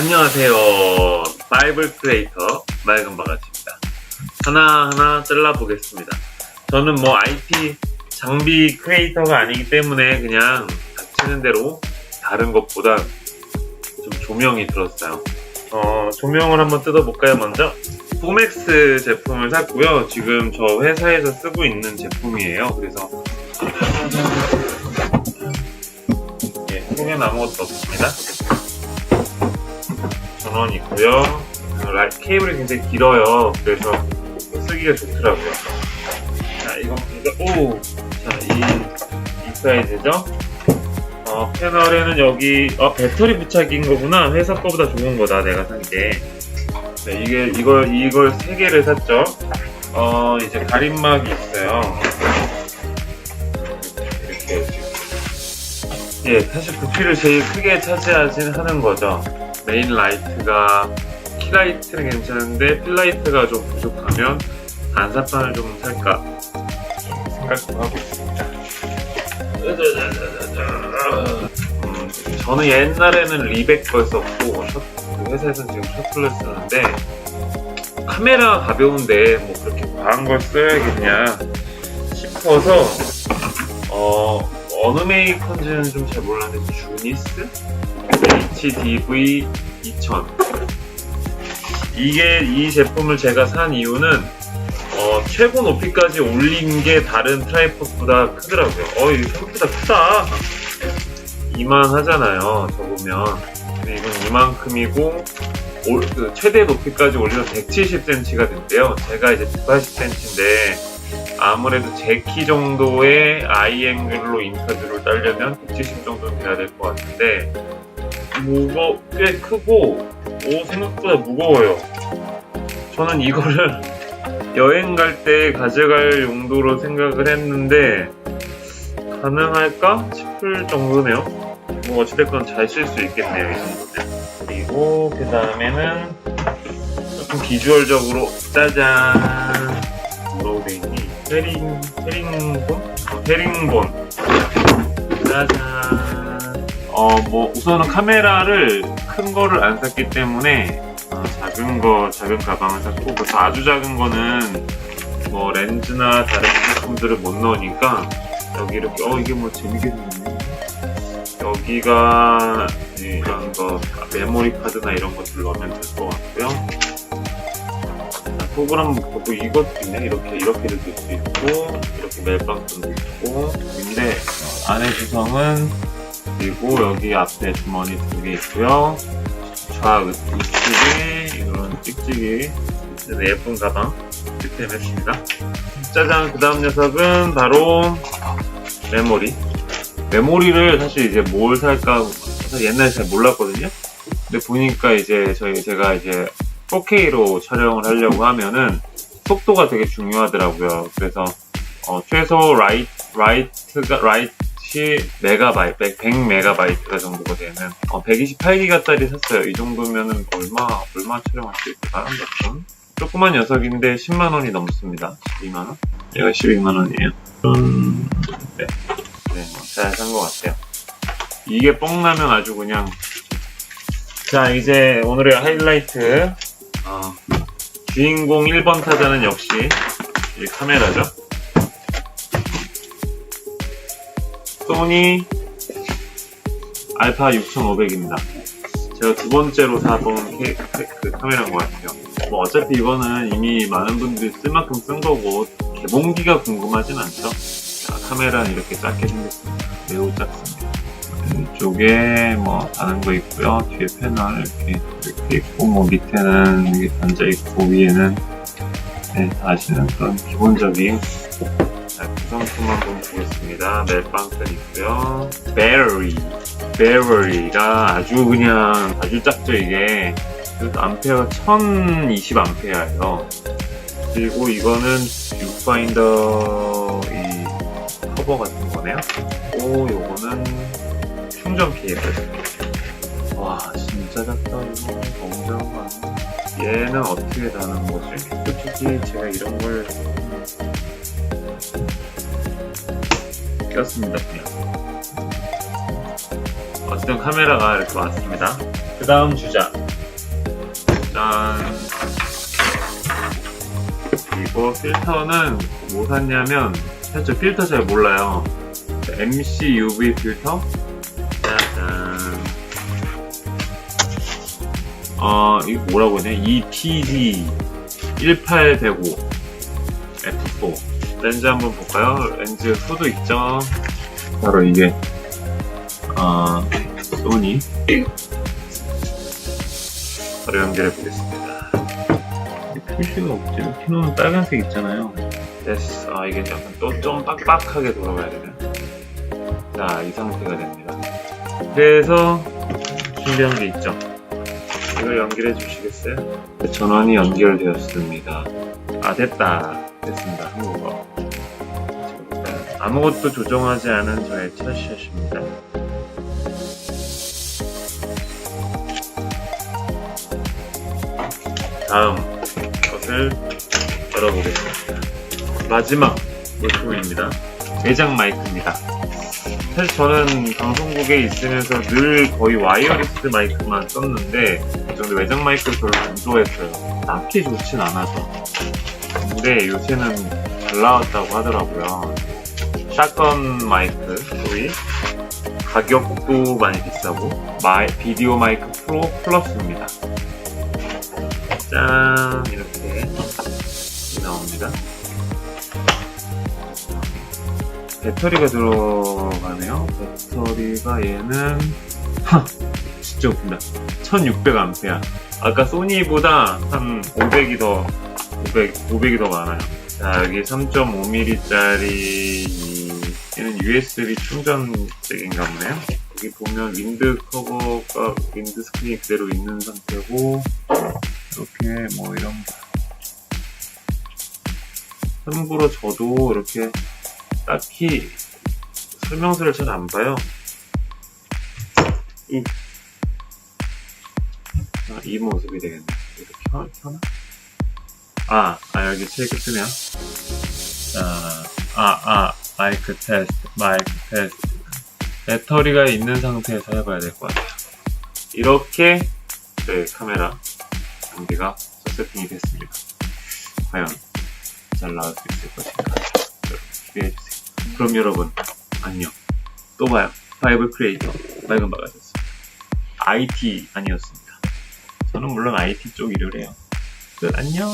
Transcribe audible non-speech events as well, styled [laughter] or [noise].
안녕하세요. 바이블 크리에이터 맑은 바가지입니다. 하나하나 잘라보겠습니다. 저는 뭐 IT 장비 크리에이터가 아니기 때문에 그냥 닥치는 대로 다른 것보다 좀 조명이 들었어요. 어, 조명을 한번 뜯어볼까요, 먼저? 포맥스 제품을 샀고요. 지금 저 회사에서 쓰고 있는 제품이에요. 그래서 예, 속에는 아무것도 없습니다. 전원 있고요. 라이- 케이블이 굉장히 길어요. 그래서 쓰기가 좋더라고요. 자, 이거, 이거, 오! 자, 이, 이 사이즈죠? 어, 패널에는 여기, 어, 배터리 부착인 거구나. 회사 거보다 좋은 거다, 내가 산 게. 네, 이게, 이걸, 이걸 세 개를 샀죠. 어, 이제 가림막이 있어요. 이렇게. 예, 사실 부피를 제일 크게 차지하진 하는 거죠. 메인 라이트가 키라이트는 괜찮은데 필라이트가 좀 부족하면 반사판을 좀 살까 생각도 하고 있습니다. 음, 저는 옛날에는 리백 걸 썼고 셔- 그 회사에서는 지금 셔틀을 쓰는데 카메라가 가벼운데 뭐 그렇게 과한 걸 써야겠냐 싶어서 어 어느 메이커인지는 좀 잘 몰랐는데 주니스 HDV 2000 이게 이 제품을 제가 산 이유는 어, 최고 높이까지 올린 게 다른 트라이포드보다 크더라고요. 어, 이거 생각보다 크다. 이만 하잖아요. 접으면. 근데 이건 이만큼이고 올- 그 최대 높이까지 올리면 170cm가 된대요. 제가 이제 180cm인데 아무래도 제 키 정도의 아이 앵글로 인터뷰를 따려면 170 정도는 돼야 될 것 같은데 무거 꽤 크고 오 생각보다 무거워요. 저는 이거를 [laughs] 여행 갈 때 가져갈 용도로 생각을 했는데 가능할까 싶을 정도네요. 뭐 어찌됐건 잘 쓸 수 있겠네요 이 정도면. 그리고 그 다음에는 조금 비주얼적으로 짜잔 헤링 헤링본? 헤링본. 짜잔. 어 뭐 우선은 카메라를 큰 거를 안 샀기 때문에 어, 작은 거 작은 가방을 샀고 그래서 아주 작은 거는 뭐 렌즈나 다른 제품들을 못 넣으니까 여기 이렇게 어 이게 뭐 생겼네. 여기가 네, 이런 거 메모리 카드나 이런 것들 넣으면 될 것 같고요. 자, 프로그램 보고 이것도 있네. 이렇게 이렇게도 될수 있고 이렇게 멜빵도 있고. 근데 안에 구성은 그리고 여기 앞에 주머니 두 개 있고요. 좌 우측에 이런 찍찍이 네, 예쁜 가방 득템했습니다. 짜잔. 그 다음 녀석은 바로 메모리. 메모리를 사실 이제 뭘 살까 옛날에 잘 몰랐거든요. 근데 보니까 이제 저희 제가 이제 4K로 촬영을 하려고 하면은 속도가 되게 중요하더라고요. 그래서 어, 최소 라이트 라이트가 라이트 메가바이트, 100 메가바이트가 정도가 되는 어, 128기가짜리 샀어요. 이 정도면은 얼마 얼마 촬영할 수 있을까? 몇 조그만 녀석인데 10만 원이 넘습니다. 12만 원? 얘가 12만 원이에요. 음, 네, 네, 잘산 것 같아요. 이게 뻥 나면 아주 그냥 자 이제 오늘의 하이라이트 어, 주인공 1번 타자는 역시 이 카메라죠. 소니 알파 6500입니다. 제가 두 번째로 사본 케, 그, 그 카메라인 것 같아요. 뭐 어차피 이거는 이미 많은 분들이 쓸 만큼 쓴 거고 개봉기가 궁금하진 않죠. 자, 카메라는 이렇게 작게 생겼습니다. 매우 작습니다. 이쪽에 뭐 다른 거 있고요. 뒤에 패널 이렇게, 이렇게 있고 뭐 밑에는 이게 단자 있고 위에는 네, 다 아시는 그런 기본적인 자, 구성품 한번 보겠습니다. 멜빵끈 있고요. 배터리. 배터리가 아주 그냥 아주 작죠 이게. 암페어가 1020 암페어예요. 그리고 이거는 뷰파인더 이 커버 같은 거네요. 오, 요거는 충전 케이블. 와, 진짜 작다 이거 너무 아니야? 얘는 어떻게 다는 거지? 솔직히 제가 이런 걸 꼈습니다 그냥 어쨌든 카메라가 이렇게 왔습니다 그 다음 주자. 짠. 그리고 필터는 뭐 샀냐면, 사실 필터 잘 몰라요. MC UV 필터? 어, 이거 뭐라고 해야 되냐? EPD 18105 F4. 렌즈 한번 볼까요? 렌즈 후도 있죠? 바로 이게, 어, 소니. 바로 연결해 보겠습니다. 표시가 없지. 키노는 빨간색 있잖아요. 됐어. 아, 이게 약간 또 좀 빡빡하게 돌아가야 되나? 자, 이 상태가 됩니다. 그래서 준비한 게 있죠. 이걸 연결해 주시겠어요? 네, 전원이 연결되었습니다. 아, 됐다. 됐습니다. 한국어. 아무것도 조정하지 않은 저의 첫 샷입니다. 다음 것을 열어보겠습니다. 마지막 물품입니다. 내장 마이크입니다. 사실 저는 방송국에 있으면서 늘 거의 와이어리스 마이크만 썼는데 저는 외장 마이크를 별로 안 좋아했어요. 딱히 좋진 않아서. 근데 요새는 잘 나왔다고 하더라고요. 샷건 마이크 소위 가격도 많이 비싸고 마이, 비디오 마이크 프로 플러스입니다. 짠 이렇게 나옵니다. 배터리가 들어가네요. 배터리가 얘는 하 진짜 웃긴다. 1600A. 아까 소니보다 한 500이 더 500, 500이 더 많아요. 자 여기 3.5mm짜리 얘는 USB 충전잭인가 보네요. 여기 보면 윈드 커버가 윈드 스크린이 그대로 있는 상태고 이렇게 뭐 이런 거. 참고로 저도 이렇게 딱히 설명서를 잘 안 봐요. 이, 아, 이 모습이 되겠네. 이렇게 켜, 켜나? 아, 아, 여기 책을 쓰면. 자, 아, 아, 마이크 테스트, 마이크 테스트. 배터리가 있는 상태에서 해봐야 될 것 같아요. 이렇게, 네, 카메라 장비가 세팅이 됐습니다. 과연 잘 나올 수 있을 것인가. 기대해주세요. 그럼 여러분, 안녕. 또 봐요. 파이브 크리에이터, 맑은 바가였습니다. IT 아니었습니다. 저는 물론 IT 쪽 일을 해요. 끝, 안녕.